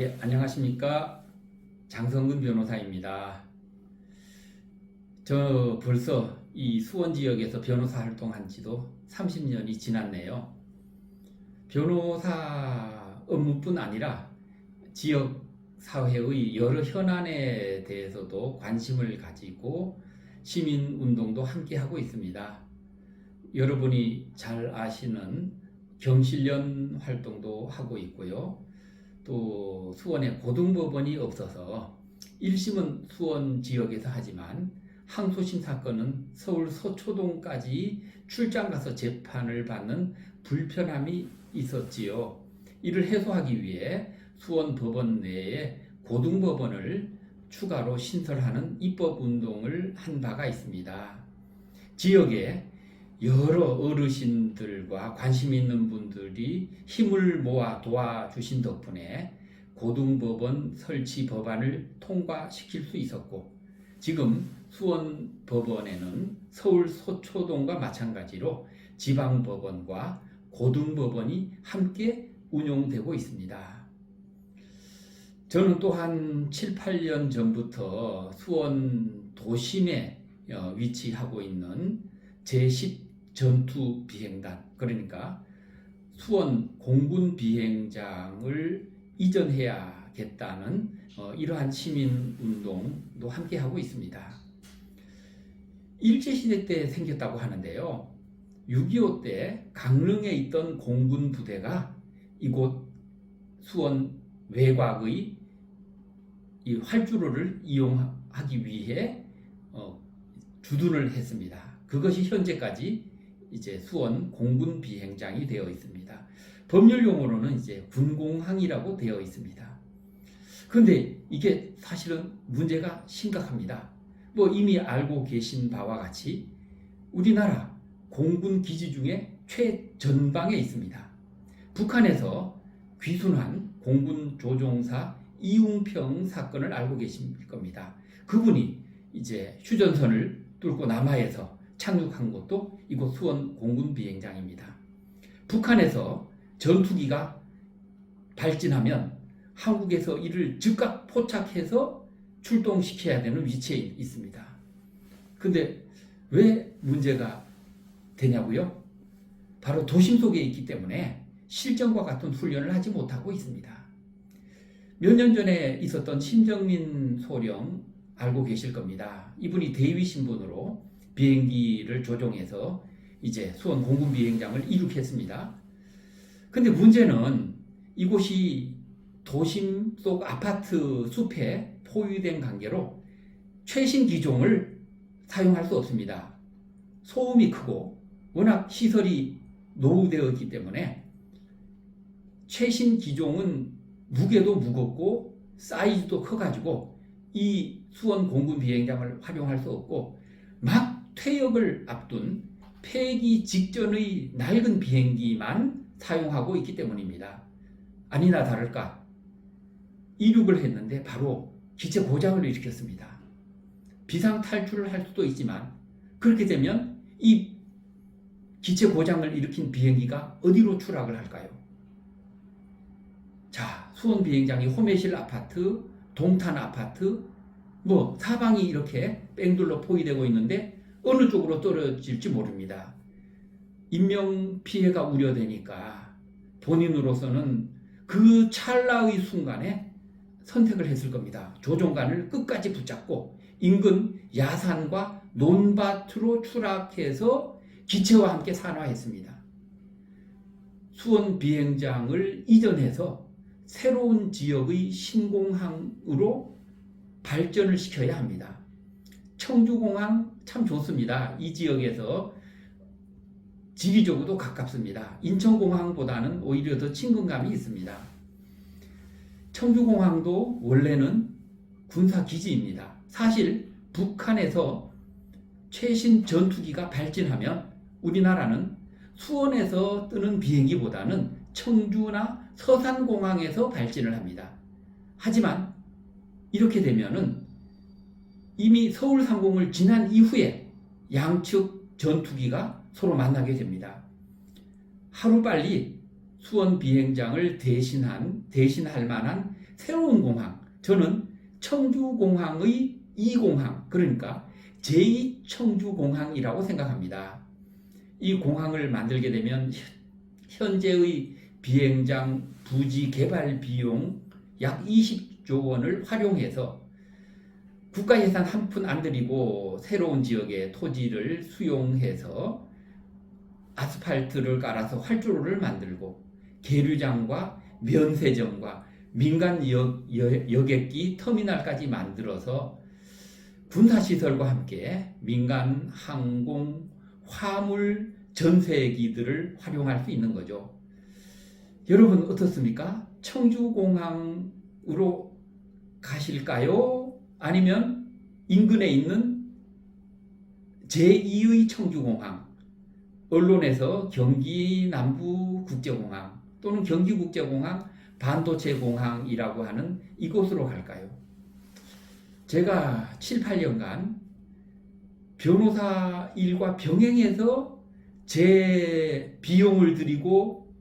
예, 안녕하십니까. 장성근 변호사입니다. 저 벌써 이 수원 지역에서 변호사 활동한 지도 30년이 지났네요. 변호사 업무뿐 아니라 지역 사회의 여러 현안에 대해서도 관심을 가지고 시민 운동도 함께 하고 있습니다. 여러분이 잘 아시는 경실련 활동도 하고 있고요. 또 수원에 고등법원이 없어서 1심은 수원 지역에서 하지만 항소심 사건은 서울 서초동까지 출장 가서 재판을 받는 불편함이 있었지요. 이를 해소하기 위해 수원 법원 내에 고등법원을 추가로 신설하는 입법 운동을 한 바가 있습니다. 지역에 여러 어르신들과 관심 있는 분들이 힘을 모아 도와주신 덕분에 고등법원 설치 법안을 통과시킬 수 있었고 지금 수원 법원에는 서울 서초동과 마찬가지로 지방법원과 고등법원이 함께 운용되고 있습니다. 저는 또한 7, 8년 전부터 수원 도심에 어, 위치하고 있는 제10 전투 비행단 그러니까 수원 공군 비행장을 이전해야겠다는 어, 이러한 시민 운동도 함께 하고 있습니다. 일제 시대 때 생겼다고 하는데요. 6.25 때 강릉에 있던 공군 부대가 이곳 수원 외곽의 이 활주로를 이용하기 위해 어, 주둔을 했습니다. 그것이 현재까지 이제 수원 공군 비행장이 되어 있습니다. 법률 용어로는 이제 군공항이라고 되어 있습니다. 그런데 이게 사실은 문제가 심각합니다. 뭐 이미 알고 계신 바와 같이 우리나라 공군 기지 중에 최전방에 있습니다. 북한에서 귀순한 공군 조종사 이웅평 사건을 알고 계실 겁니다. 그분이 이제 휴전선을 뚫고 남하에서 착륙한 곳도 이곳 수원 공군 비행장입니다. 북한에서 전투기가 발진하면 한국에서 이를 즉각 포착해서 출동시켜야 되는 위치에 있습니다. 근데 왜 문제가 되냐고요? 바로 도심 속에 있기 때문에 실전과 같은 훈련을 하지 못하고 있습니다. 몇 년 전에 있었던 심정민 소령 알고 계실 겁니다. 이분이 대위 신분으로 비행기를 조종해서 이제 수원 공군 비행장을 이륙했습니다. 근데 문제는 이곳이 도심 속 아파트 숲에 포위된 관계로 최신 기종을 사용할 수 없습니다. 소음이 크고 워낙 시설이 노후되었기 때문에 최신 기종은 무게도 무겁고 사이즈도 커가지고 이 수원 공군 비행장을 활용할 수 없고 막 퇴역을 앞둔 폐기 직전의 낡은 비행기만 사용하고 있기 때문입니다. 아니나 다를까 이륙을 했는데 바로 기체 고장을 일으켰습니다. 비상 탈출을 할 수도 있지만 그렇게 되면 이 기체 고장을 일으킨 비행기가 어디로 추락을 할까요? 자, 수원 비행장이 호매실 아파트, 동탄 아파트, 뭐 사방이 이렇게 뺑둘러 포위되고 있는데 어느 쪽으로 떨어질지 모릅니다. 인명 피해가 우려되니까 본인으로서는 그 찰나의 순간에 선택을 했을 겁니다. 조종관을 끝까지 붙잡고 인근 야산과 논밭으로 추락해서 기체와 함께 산화했습니다. 수원 비행장을 이전해서 새로운 지역의 신공항으로 발전을 시켜야 합니다. 청주공항 참 좋습니다. 이 지역에서 지리적으로도 가깝습니다. 인천공항보다는 오히려 더 친근감이 있습니다. 청주공항도 원래는 군사기지입니다. 사실 북한에서 최신 전투기가 발진하면 우리나라는 수원에서 뜨는 비행기보다는 청주나 서산공항에서 발진을 합니다. 하지만 이렇게 되면은 이미 서울 상공을 지난 이후에 양측 전투기가 서로 만나게 됩니다. 하루빨리 수원 비행장을 대신한 대신할 만한 새로운 공항. 저는 청주공항의 2공항, 그러니까 제2청주공항이라고 생각합니다. 이 공항을 만들게 되면 현- 현재의 비행장 부지 개발 비용 약 20조 원을 활용해서 국가 예산 한 푼 안 들이고 새로운 지역의 토지를 수용해서 아스팔트를 깔아서 활주로를 만들고 계류장과 면세점과 민간 여, 여, 여객기 터미널까지 만들어서 군사시설과 함께 민간 항공 화물 전세기들을 활용할 수 있는 거죠. 여러분 어떻습니까? 청주공항으로 가실까요? 아니면 인근에 있는 제2의 청주공항, 언론에서 경기 남부 국제공항 또는 경기 국제공항 반도체 공항이라고 하는 이곳으로 갈까요? 제가 7, 8년간 변호사 일과 병행해서 제 비용을 들이고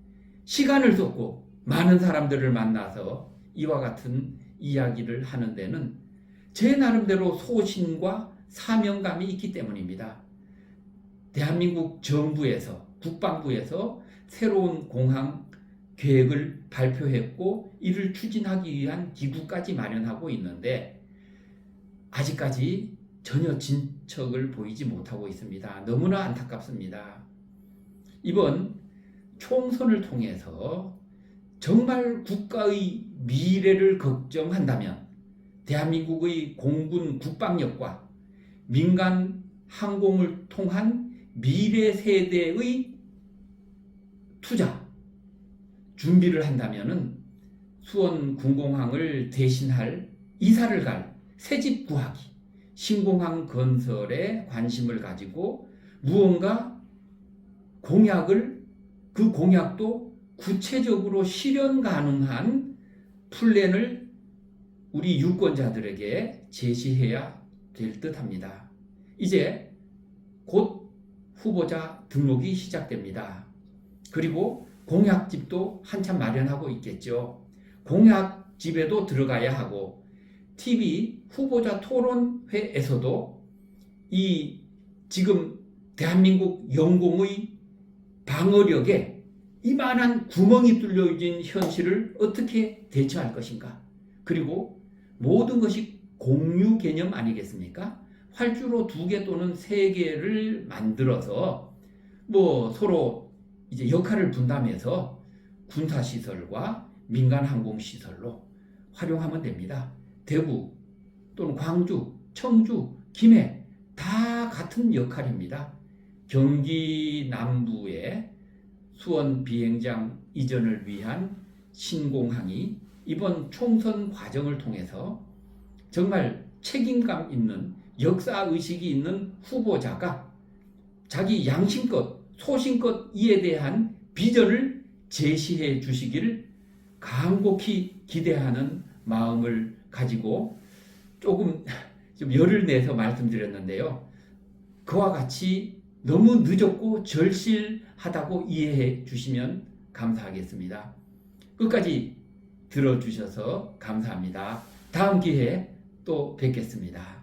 시간을 쏟고 많은 사람들을 만나서 이와 같은 이야기를 하는 데는 제 나름대로 소신과 사명감이 있기 때문입니다. 대한민국 정부에서 국방부에서 새로운 공항 계획을 발표했고 이를 추진하기 위한 기구까지 마련하고 있는데 아직까지 전혀 진척을 보이지 못하고 있습니다. 너무나 안타깝습니다. 이번 총선을 통해서 정말 국가의 미래를 걱정한다면 대한민국의 공군 국방력과 민간 항공을 통한 미래 세대의 투자 준비를 한다면은 수원 군공항을 대신할 이사를 갈 새집 구하기 신공항 건설에 관심을 가지고 무언가 공약을 그 공약도 구체적으로 실현 가능한 플랜을 우리 유권자들에게 제시해야 될 듯합니다. 이제 곧 후보자 등록이 시작됩니다. 그리고 공약집도 한참 마련하고 있겠죠. 공약집에도 들어가야 하고 TV 후보자 토론회에서도 이 지금 대한민국 영공의 방어력에 이만한 구멍이 뚫려진 현실을 어떻게 대처할 것인가? 그리고 모든 것이 공유 개념 아니겠습니까? 활주로 두 개 또는 세 개를 만들어서 뭐 서로 이제 역할을 분담해서 군사 시설과 민간 항공 시설로 활용하면 됩니다. 대구 또는 광주, 청주, 김해 다 같은 역할입니다. 경기 남부의 수원 비행장 이전을 위한 신공항이 이번 총선 과정을 통해서 정말 책임감 있는 역사 의식이 있는 후보자가 자기 양심껏 소신껏 이에 대한 비전을 제시해 주시기를 간곡히 기대하는 마음을 가지고 조금 좀 열을 내서 말씀드렸는데요. 그와 같이 너무 늦었고 절실하다고 이해해 주시면 감사하겠습니다. 끝까지 들어주셔서 감사합니다. 다음 기회에 또 뵙겠습니다.